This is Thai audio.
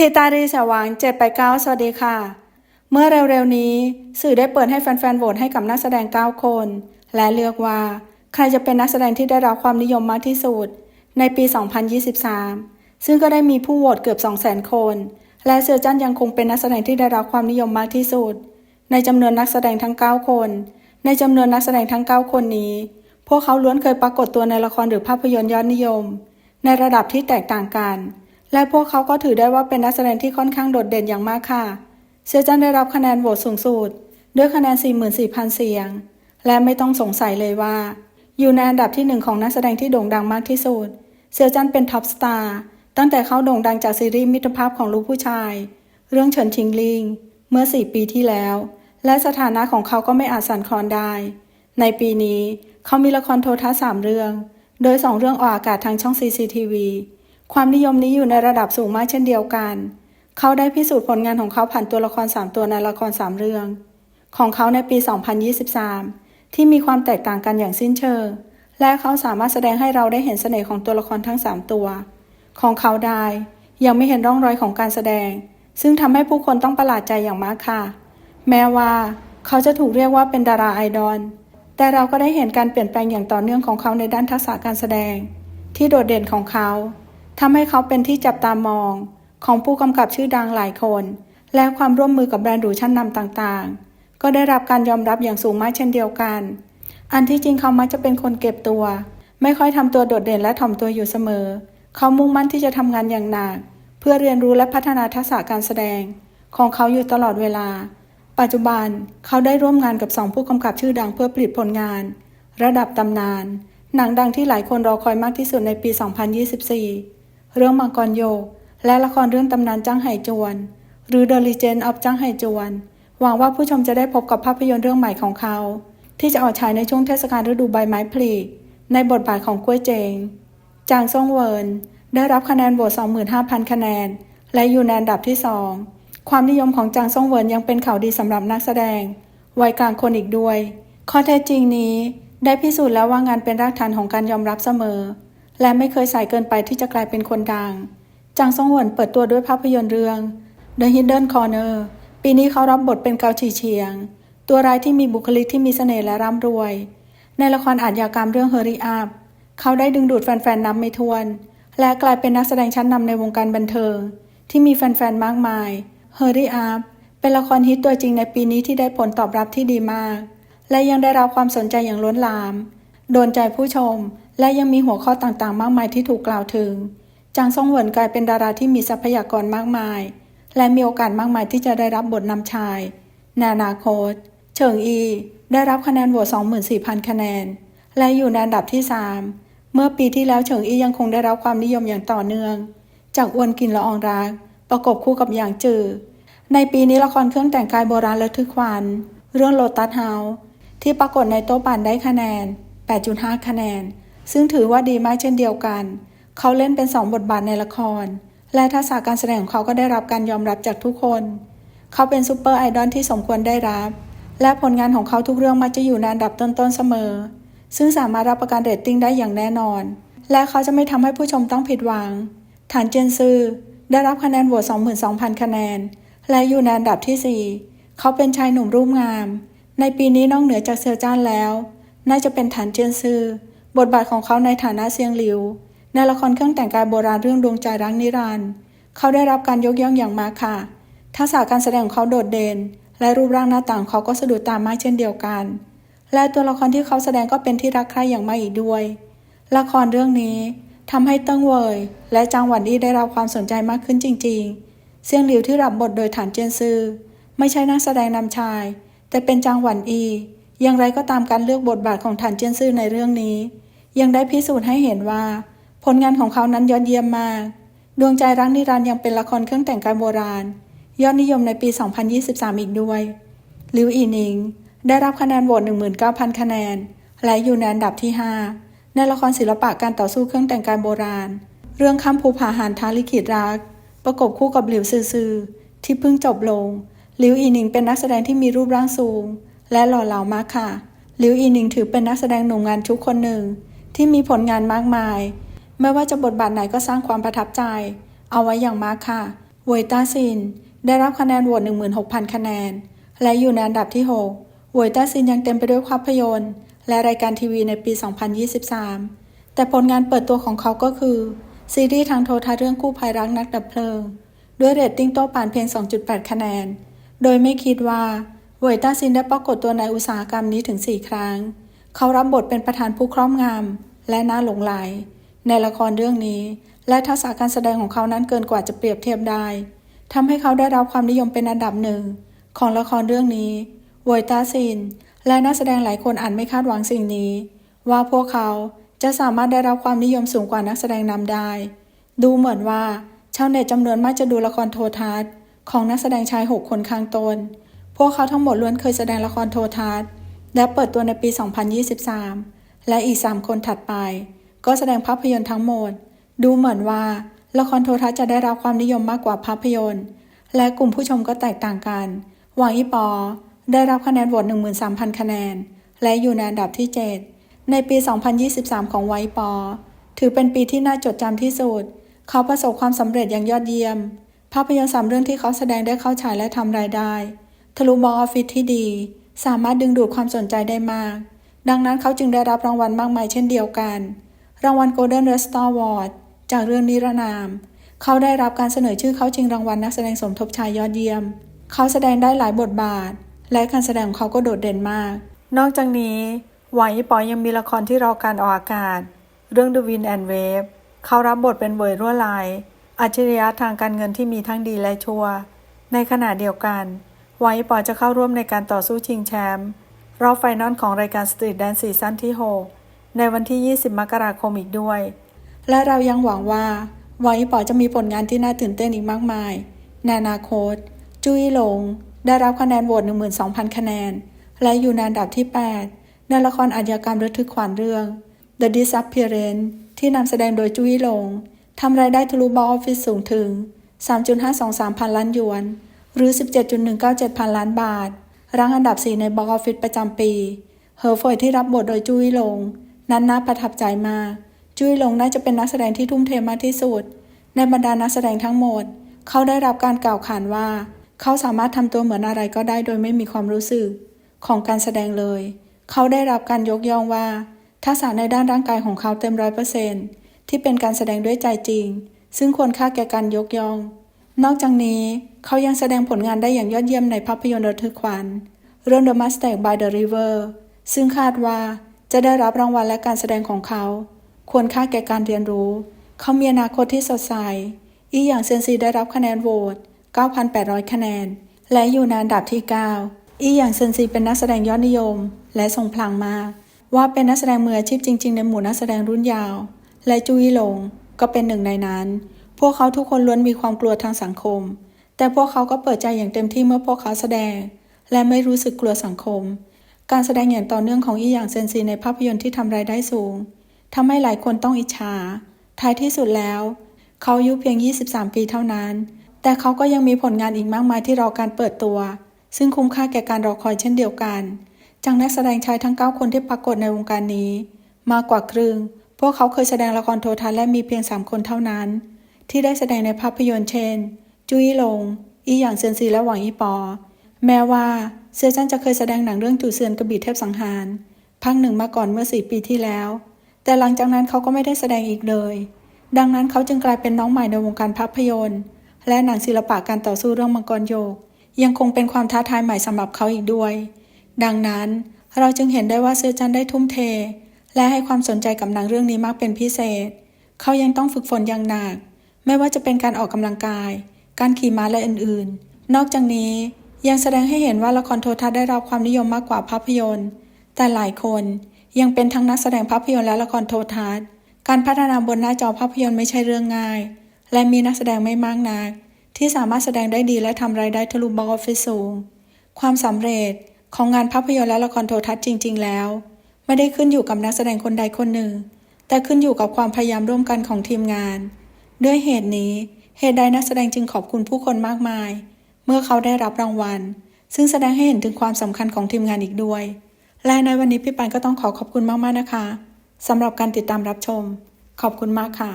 เทตารีสว่าง 789 สวัสดีค่ะ เมื่อเร็วๆนี้ สื่อได้เปิดให้แฟนๆโหวตให้กับนักแสดง 9 คน และเลือกว่า ใครจะเป็นนักแสดงที่ได้รับความนิยมมากที่สุด ในปี 2023 ซึ่งก็ได้มีผู้โหวตเกือบ 200,000 คน และเซอร์จันยังคงเป็นนักแสดงที่ได้รับความนิยมมากที่สุด ในจำนวนนักแสดงทั้ง 9 คน ในจำนวนนักแสดงทั้ง 9 คนนี้ พวกเขาล้วนเคยปรากฏตัวในละครหรือภาพยนตร์ยอดนิยม ในระดับที่แตกต่างกัน และพวกเขาก็ถือได้ว่าเป็นนักแสดงที่ค่อนข้างโดดเด่นอย่างมากค่ะ เซจันได้รับคะแนนโหวตสูงสุด ด้วยคะแนน 44,000 เสียง และไม่ต้องสงสัยเลยว่า อยู่ในอันดับที่หนึ่งของนักแสดงที่โด่งดังมากที่สุด เซอร์จันเป็นท็อปสตาร์ตั้งแต่เขาโด่งดังจากซีรีส์มิตรภาพของลูกผู้ชาย เรื่องเฉินชิงลิง เมื่อ 4 ปีที่แล้ว และสถานะของเขาก็ไม่อาจสั่นคลอนได้ ในปีนี้เขามีละครโทรทัศน์สามเรื่อง โดยสองเรื่องออกอากาศทางช่อง CCTV ความนิยมนี้อยู่ในระดับสูงมากเช่นเดียวกัน เขาได้พิสูจน์ผลงานของเขาผ่านตัวละคร 3 ตัวในละคร 3 เรื่อง ของเขาในปี 2023 ที่มีความแตกต่างกันอย่างสิ้นเชิง และเขาสามารถแสดงให้เราได้เห็นเสน่ห์ของตัวละครทั้ง 3 ตัว ของเขาได้ยังไม่เห็นร่องรอยของการแสดง ซึ่งทำให้ผู้คนต้องประหลาดใจอย่างมากค่ะ แม้ว่าเขาจะถูกเรียกว่าเป็นดาราไอดอล แต่เราก็ได้เห็นการเปลี่ยนแปลงอย่างต่อเนื่องของเขาในด้านทักษะการแสดง ที่โดดเด่นของเขา ทำให้เขาเป็นที่จับตามอง ของผู้กำกับชื่อดังหลายคน และความร่วมมือกับแบรนด์หรูชั้นนำต่างๆ ก็ได้รับการยอมรับอย่างสูงมากเช่นเดียวกัน อันที่จริงเขามักจะเป็นคนเก็บตัว ไม่ค่อยทำตัวโดดเด่นและถ่อมตัวอยู่เสมอ เขามุ่งมั่นที่จะทำงานอย่างหนัก เพื่อเรียนรู้และพัฒนาทักษะการแสดง ของเขาอยู่ตลอดเวลา ปัจจุบันเขาได้ร่วมงานกับสองผู้กำกับชื่อดังเพื่อผลิตผลงาน ระดับตำนาน หนังดังที่หลายคนรอคอยมากที่สุดในปี 2024 เรื่องมังกรโยก และละครเรื่องตำนานจ้างไห่จวน หรือ The Legend of จ้างไห่จวน หวังว่าผู้ชมจะได้พบกับภาพยนตร์เรื่องใหม่ของเขา ที่จะออกฉายในช่วงเทศกาลฤดูใบไม้ผลิในบทบาทของกล้วยเจง จางซ่งเวิน ได้รับคะแนนโหวต25,000 คะแนน และอยู่ในอันดับที่ 2 ความนิยมของจางซ่งเวินยังเป็นข่าวดีสำหรับนักแสดง วัยกลางคนอีกด้วย ข้อเท็จจริงนี้ได้พิสูจน์แล้วว่างานเป็นรากฐานของการยอมรับเสมอ และไม่เคยสายเกินไปที่จะกลายเป็นคนดัง จางซงเวินเปิดตัวด้วยภาพยนตร์เรื่อง The Hidden Corner ปีนี้เขารับบทเป็นเกาฉีเฉียง ตัวร้ายที่มีบุคลิกที่มีเสน่ห์และร่ำรวย ในละครอาชญากรรมเรื่อง Hurry Up เขาได้ดึงดูดแฟนๆนับไม่ถ้วน และกลายเป็นนักแสดงชั้นนำในวงการบันเทิง ที่มีแฟนๆมากมาย Hurry Up เป็นละครฮิตตัวจริงในปีนี้ที่ได้ผลตอบรับที่ดีมาก และยังได้รับความสนใจอย่างล้นหลาม โดนใจผู้ชม และยังมีหัวข้อต่างๆ มากมายที่ถูกกล่าวถึง จางซ่งเหวินกลายเป็นดาราที่มีทรัพยากรมากมาย และมีโอกาสมากมายที่จะได้รับบทนำชายในอนาคต เฉิงอี ได้รับคะแนนโหวต24,000 คะแนน และอยู่ในอันดับที่ 3 เมื่อปีที่แล้วเฉิงอียังคงได้รับความนิยมอย่างต่อเนื่อง จากอวนกินละอองรัก ประกบคู่กับหยางจือ ในปีนี้ละครเครื่องแต่งกายโบราณระทึกขวัญเรื่องโลตัสเฮาส์ที่ปรากฏในโต๊ะปั่นได้คะแนน 8.5 คะแนน ซึ่งถือว่าดีมากเช่นเดียวกัน เขาเล่นเป็นสองบทบาทในละคร และทักษะการแสดงของเขาก็ได้รับการยอมรับจากทุกคน เขาเป็นซูเปอร์ไอดอลที่สมควรได้รับ และผลงานของเขาทุกเรื่องมักจะอยู่ในอันดับต้นๆเสมอ ซึ่งสามารถรับประกันเรตติ้งได้อย่างแน่นอน และเขาจะไม่ทำให้ผู้ชมต้องผิดหวัง ฐานเจนซือได้รับคะแนนโหวต22,000 คะแนน และอยู่ในอันดับที่ 4 เขาเป็นชายหนุ่มรูปงาม ในปีนี้นอกเหนือจากเซอร์จ้านแล้ว น่าจะเป็นฐานเจียนซือ บทบาทของเขาในฐานะเซียงหลิว ในละครเครื่องแต่งกายโบราณเรื่องดวงใจรักนิรันดร์เขาได้รับการยกย่องอย่างมากค่ะ ทักษะการแสดงของเขาโดดเด่น และรูปร่างหน้าต่างเขาก็สะดุดตามากเช่นเดียวกัน และตัวละครที่เขาแสดงก็เป็นที่รักใคร่อย่างมากอีกด้วย ละครเรื่องนี้ทำให้เติ้งเวยและจางหวันอี้ได้รับความสนใจมากขึ้นจริง ๆ เซียงหลิวที่รับบทโดยฐานเจียนซือ ไม่ใช่นักแสดงนำชาย แต่เป็นจางหวันอี อย่างไรก็ตามการเลือกบทบาทของฐานเจียนซื่อในเรื่องนี้ ยังได้พิสูจน์ให้เห็นว่า ผลงานของเขานั้นยอดเยี่ยมมาก ดวงใจรักนิรันดร์ยังเป็นละครเครื่องแต่งกายโบราณ ยอดนิยมในปี 2023 อีกด้วยหลิวอีนิง ได้รับคะแนนโหวต19,000 คะแนน และอยู่ในอันดับที่ 5 ในละครศิลปะการต่อสู้เครื่องแต่งกายโบราณ เรื่องข้ามภูผาหานทาลิขิตรัก ประกบคู่กับหลิวซือซือที่เพิ่งจบลงหลิวอีนิงเป็นนักแสดงที่มีรูปร่างสูง และหล่อเหลามากค่ะลิวอีนิงถือเป็นนักแสดงหนุ่มงานชุกคนหนึ่ง ที่มีผลงานมากมาย ไม่ว่าจะบทบาทไหนก็สร้างความประทับใจ เอาไว้อย่างมากค่ะเวยต้าซิน ได้รับคะแนนโหวต16,000 คะแนน และอยู่ในอันดับที่6เวยต้าซินยังเต็มไปด้วยภาพยนตร์ และรายการทีวีในปี 2023 แต่ผลงานเปิดตัวของเขาก็คือ ซีรีส์ทางโทรทัศน์เรื่องกู้ภัยรักนักดับเพลิง ด้วยเรตติ้งโต้ป่านเพียง 2.8 คะแนน โดยไม่คิดว่า เวยต้าซินได้ปรากฏตัวในอุตสาหกรรมนี้ถึง 4 ครั้ง เขารับบทเป็นประธานผู้ครอบงำและน่าหลงไหลในละครเรื่องนี้ และทักษะการแสดงของเขานั้นเกินกว่าจะเปรียบเทียบได้ทำให้เขาได้รับความนิยมเป็นอันดับหนึ่ง ของละครเรื่องนี้เวยต้าซิน และนักแสดงหลายคนอาจไม่คาดหวังสิ่งนี้ ว่าพวกเขาจะสามารถได้รับความนิยมสูงกว่านักแสดงนำได้ ดูเหมือนว่าชาวเน็ตจำนวนมากจะดูละครโทรทัศน์ ของนักแสดงชาย6คนข้างต้น พวกเขาทั้งหมดล้วนเคยแสดงละครโทรทัศน์ และเปิดตัวในปี 2023 และอีก 3 คนถัดไป ก็แสดงภาพยนตร์ทั้งหมด ดูเหมือนว่าละครโทรทัศน์จะได้รับความนิยมมากกว่าภาพยนตร์ และกลุ่มผู้ชมก็แตกต่างกัน หวังอีปอ ได้รับคะแนนโหวต13,000 คะแนน และอยู่ในอันดับที่ 7 ในปี 2023 ของไวปอ ถือเป็นปีที่น่าจดจำที่สุด เขาประสบความสำเร็จอย่างยอดเยี่ยม ภาพยนตร์สามเรื่องที่เขาแสดงได้เข้าฉายและทำรายได้ ทะลุบออฟฟิศที่ดี สามารถดึงดูดความสนใจได้มาก ดังนั้นเขาจึงได้รับรางวัลมากมายเช่นเดียวกัน รางวัล Golden r e s t a r Award จากเรื่องนิรนาม เขาได้รับการเสนอชื่อเข้าชิงรางวัลนักแสดงสมทบชายยอดเยี่ยม เขาแสดงได้หลายบทบาท และการแสดงของเขาก็โดดเด่นมาก นอกจากนี้หวายปอยังมีละครที่รอการออกอากาศ เรื่อง The Wind and Wave เขารับบทเป็นเวยรั่วไหลอัจฉริยะทางการเงินที่มีทั้งดีและชั่ว ในขณะเดียวกัน หวายปอจะเข้าร่วมในการต่อสู้ชิงแชมป์รอบไฟนอลของรายการสตรีทแดนซีซั่นที่ 6 ในวันที่ 20 มกราคมอีกด้วย และเรายังหวังว่าไวปอจะมีผลงานที่น่าตื่นเต้นอีกมากมายในอนาคตจุ้ยหลง ได้รับคะแนนโหวต12,000 คะแนน และอยู่ในอันดับที่ 8 ในละครอาชญากรรมระทึกขวัญเรื่อง The Disappearance ที่นำแสดงโดยจุ้ยหลงทำรายได้ทะลุบออฟฟิศสูงถึง 3.523 พันล้านหยวน หรือ 17.197 พันล้านบาท รั้งอันดับ 4 ในบออฟฟิศประจำปี เฮอร์ฟอยที่รับบทโดยจุ้ยหลง นั้นน่าประทับใจมาก จุ้ยหลงน่าจะเป็นนักแสดงที่ทุ่มเทมากที่สุด ในบรรดานักแสดงทั้งหมด เขาได้รับการกล่าวขานว่า เขาสามารถทำตัวเหมือนอะไรก็ได้โดยไม่มีความรู้สึก ของการแสดงเลย เขาได้รับการยกย่องว่า ทักษะในด้านร่างกายของเขาเต็มร้อยเปอร์เซนที่เป็นการแสดงด้วยใจจริง ซึ่งควรค่าแก่การยกย่อง นอกจากนี้เขายังแสดงผลงานได้อย่างยอดเยี่ยมในภาพยนตร์ระทึกขวัญเรื่อง The Mustang by the River ซึ่งคาดว่าจะได้รับรางวัลและการแสดงของเขา ควรค่าแก่การเรียนรู้ เขามีอนาคตที่สดใส อีอย่างเซนซีได้รับคะแนนโหวต 9,800 คะแนน และอยู่ในอันดับที่ 9 อีอย่างเซนซีเป็นนักแสดงยอดนิยม และทรงพลังมาก ว่าเป็นนักแสดงมืออาชีพจริง ๆ ในหมู่นักแสดงรุ่นยาว และจุยหลงก็เป็นหนึ่งในนั้น พวกเขาทุกคนล้วนมีความกลัวทางสังคม แต่พวกเขาก็เปิดใจอย่างเต็มที่เมื่อพวกเขาแสดง และไม่รู้สึกกลัวสังคม การแสดงอย่างต่อเนื่องของอีหยางเซนซีในภาพยนตร์ที่ทำรายได้สูงทำให้หลายคนต้องอิจฉา ท้ายที่สุดแล้ว เขาอายุเพียง 23 ปีเท่านั้น แต่เขาก็ยังมีผลงานอีกมากมายที่รอการเปิดตัว ซึ่งคุ้มค่าแก่การรอคอยเช่นเดียวกัน จากนักแสดงชายทั้ง 9 คนที่ปรากฏในวงการนี้ มากกว่าครึ่ง พวกเขาเคยแสดงละครโทรทัศน์และมีเพียง 3 คนเท่านั้น ที่ได้แสดงในภาพยนตร์เช่น จุ้ยหลง อีหยางเซินซีและหวังอีปอ แม้ว่าเซจันจะเคยแสดงหนังเรื่องจู่เซียนกระบี่เทพสังหารภาคหนึ่งมาก่อนเมื่อสี่ปีที่แล้ว แต่หลังจากนั้นเขาก็ไม่ได้แสดงอีกเลย ดังนั้นเขาจึงกลายเป็นน้องใหม่ในวงการภาพยนตร์ และหนังศิลปะการต่อสู้เรื่องมังกรโยก ยังคงเป็นความท้าทายใหม่สำหรับเขาอีกด้วย ดังนั้นเราจึงเห็นได้ว่าเซจันได้ทุ่มเท และให้ความสนใจกับหนังเรื่องนี้มากเป็นพิเศษ เขายังต้องฝึกฝนอย่างหนัก ไม่ว่าจะเป็นการออกกำลังกาย การขี่ม้าและอื่นๆ นอกจากนี้ยังแสดงให้เห็นว่าละครโทรทัศน์ได้รับความนิยมมากกว่าภาพยนตร์ แต่หลายคนยังเป็นทั้งนักแสดงภาพยนตร์และละครโทรทัศน์ การพัฒนาบนหน้าจอภาพยนตร์ไม่ใช่เรื่องง่าย และมีนักแสดงไม่มากนักที่สามารถแสดงได้ดีและทำรายได้ทะลุบออฟฟิศสูง ความสำเร็จของงานภาพยนตร์และละครโทรทัศน์จริง ๆ แล้ว ไม่ได้ขึ้นอยู่กับนักแสดงคนใดคนหนึ่ง แต่ขึ้นอยู่กับความพยายามร่วมกันของทีมงาน ด้วยเหตุนี้ เหตุใดนักแสดงจึงขอบคุณผู้คนมากมาย เมื่อเขาได้รับรางวัล ซึ่งแสดงให้เห็นถึงความสำคัญของทีมงานอีกด้วย และในวันนี้พี่ปันก็ต้องขอขอบคุณมากๆนะคะสำหรับการติดตามรับชม ขอบคุณมากค่ะ